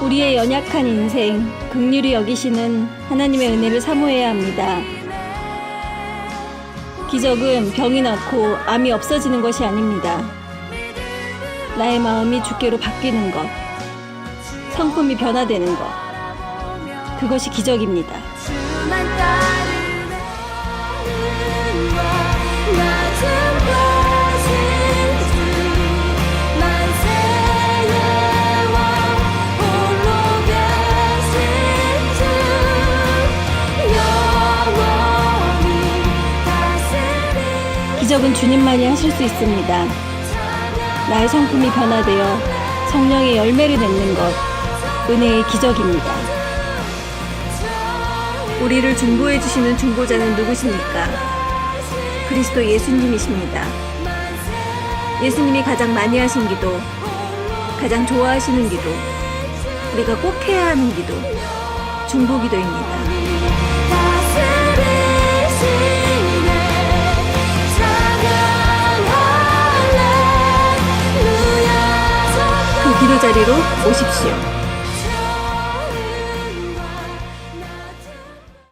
우리의 연약한 인생, 극률이 여기시는 하나님의 은혜를 사모해야 합니다. 기적은 병이 낫고 암이 없어지는 것이 아닙니다. 나의 마음이 주께로 바뀌는 것, 성품이 변화되는 것, 그것이 기적입니다. 기적은 주님만이 하실 수 있습니다. 나의 성품이 변화되어 성령의 열매를 맺는 것, 은혜의 기적입니다. 우리를 중보해 주시는 중보자는 누구십니까? 그리스도 예수님이십니다. 예수님이 가장 많이 하신 기도, 가장 좋아하시는 기도, 우리가 꼭 해야 하는 기도, 중보 기도입니다. 기도 자리로 오십시오.